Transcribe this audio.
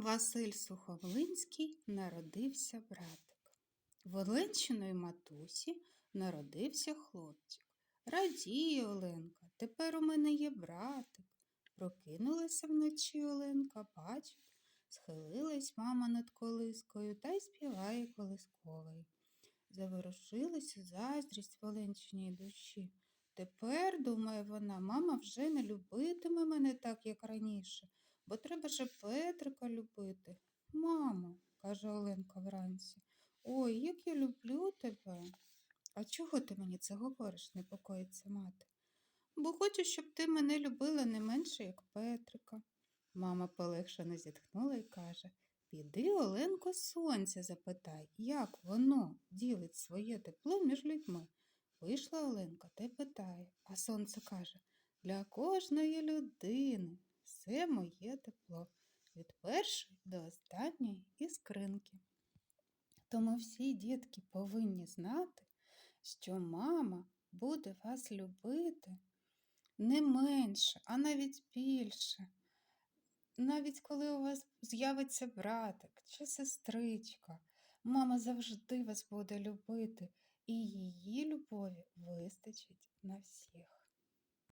Василь Сухомлинський народився братик. В Оленчиної матусі народився хлопчик. Радіє Оленка, тепер у мене є братик. Прокинулася вночі Оленка, бачить, схилилась мама над колискою та й співає колисковий. Заворушилася заздрість в Оленчиній душі. Тепер, думає вона, мама вже не любитиме мене так, як раніше, бо треба же Петрика любити. Мамо, каже Оленка вранці, ой, як я люблю тебе. А чого ти мені це говориш, непокоїться мати? Бо хочу, щоб ти мене любила не менше, як Петрика. Мама полегшено зітхнула і каже Піди, Оленко, сонця запитай, як воно ділить своє тепло між людьми. Вийшла Оленка та й питає, а сонце каже Для кожної людини все моє тепло, від першої до останньої іскринки. Тому всі дітки повинні знати, що мама буде вас любити не менше, а навіть більше. Навіть коли у вас з'явиться братик чи сестричка, мама завжди вас буде любити, і її любові вистачить на всіх.